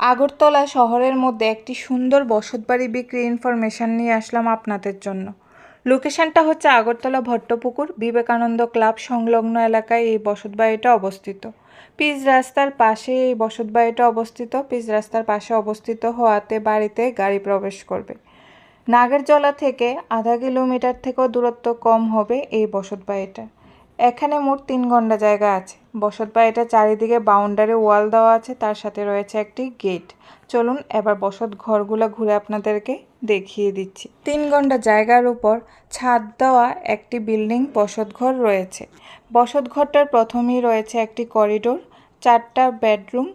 আগরতলা শহরের মধ্যে একটি সুন্দর বসতবাড়ি বিক্রি ইনফরমেশন নিয়ে আসলাম আপনাদের জন্য। লোকেশনটা হচ্ছে আগরতলা ভট্টপুকুর, বিবেকানন্দ ক্লাব সংলগ্ন এলাকায় এই বসতবাড়িটা অবস্থিত। পিচ রাস্তার পাশে এই বসতবাড়িটা অবস্থিত। পিচ রাস্তার পাশে অবস্থিত হওয়াতে বাড়িতে গাড়ি প্রবেশ করবে। নাগেরজলা থেকে আধা কিলোমিটার থেকেও দূরত্ব কম হবে এই বসতবাড়িটা। এখানে মোট তিন ঘণ্টা জায়গা আছে। বসত বাড়িটা চারিদিকে বাউন্ডারি ওয়াল দেওয়া আছে, তার সাথে রয়েছে একটি গেট। চলুন এবার বসত ঘরগুলো ঘুরে আপনাদেরকে দেখিয়ে দিচ্ছি। তিন ঘণ্টা জায়গার উপর ছাদ দেওয়া একটি বিল্ডিং বসত ঘর রয়েছে। বসত ঘরটার প্রথমেই রয়েছে একটি করিডোর, চারটা বেডরুম,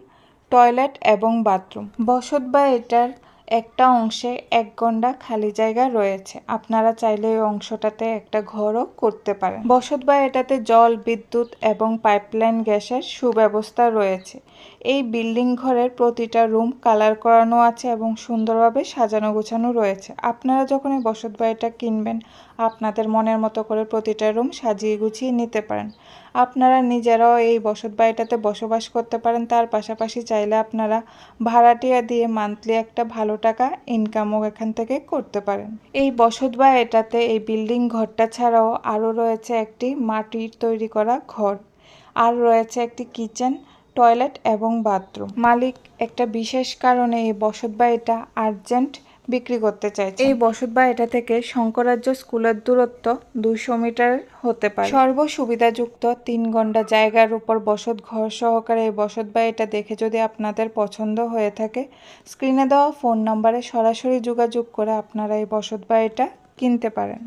টয়লেট এবং বাথরুম। বসত বাড়িটার একটা অংশে এক গন্ডা খালি জায়গা রয়েছে। আপনারা চাইলে ওই অংশটাতে একটা ঘরও করতে পারেন। বসত বা এটাতে জল, বিদ্যুৎ এবং পাইপলাইন গ্যাসের সুব্যবস্থা রয়েছে। এই বিল্ডিং ঘরের প্রতিটা রুম কালার করানো আছে এবং সুন্দরভাবে সাজানো গোছানো রয়েছে। আপনারা যখন এই বসত বাড়িটা কিনবেন, আপনাদের মনের মতো করে প্রতিটা রুম সাজিয়ে গুছিয়ে নিতে পারেন। আপনারা নিজেরাও এই বসত বাড়িটাতে বসবাস করতে পারেন। তার পাশাপাশি চাইলে আপনারা ভাড়াটিয়া দিয়ে মান্থলি একটা ভালো টাকা ইনকামও এখান থেকে করতে পারেন। এই বসত বাড়িটাতে এই বিল্ডিং ঘরটা ছাড়াও আরও রয়েছে একটি মাটির তৈরি করা ঘর। আর রয়েছে একটি কিচেন টয়লেট এবং বাথরুম মালিক, একটা বিশেষ কারণে এই বসত বাড়িটা আর্জেন্ট বিক্রি করতে চাইছে এই বসত এটা থেকে শঙ্করাজ্য স্কুলের দূরত্ব দুশো মিটার হতে পারে। সর্ব সুবিধাযুক্ত তিন ঘণ্টা জায়গার উপর বসত ঘর সহকারে এই বসত এটা দেখে যদি আপনাদের পছন্দ হয়ে থাকে স্ক্রিনে দেওয়া ফোন নম্বরে সরাসরি যোগাযোগ করে আপনারা এই বসত এটা কিনতে পারেন।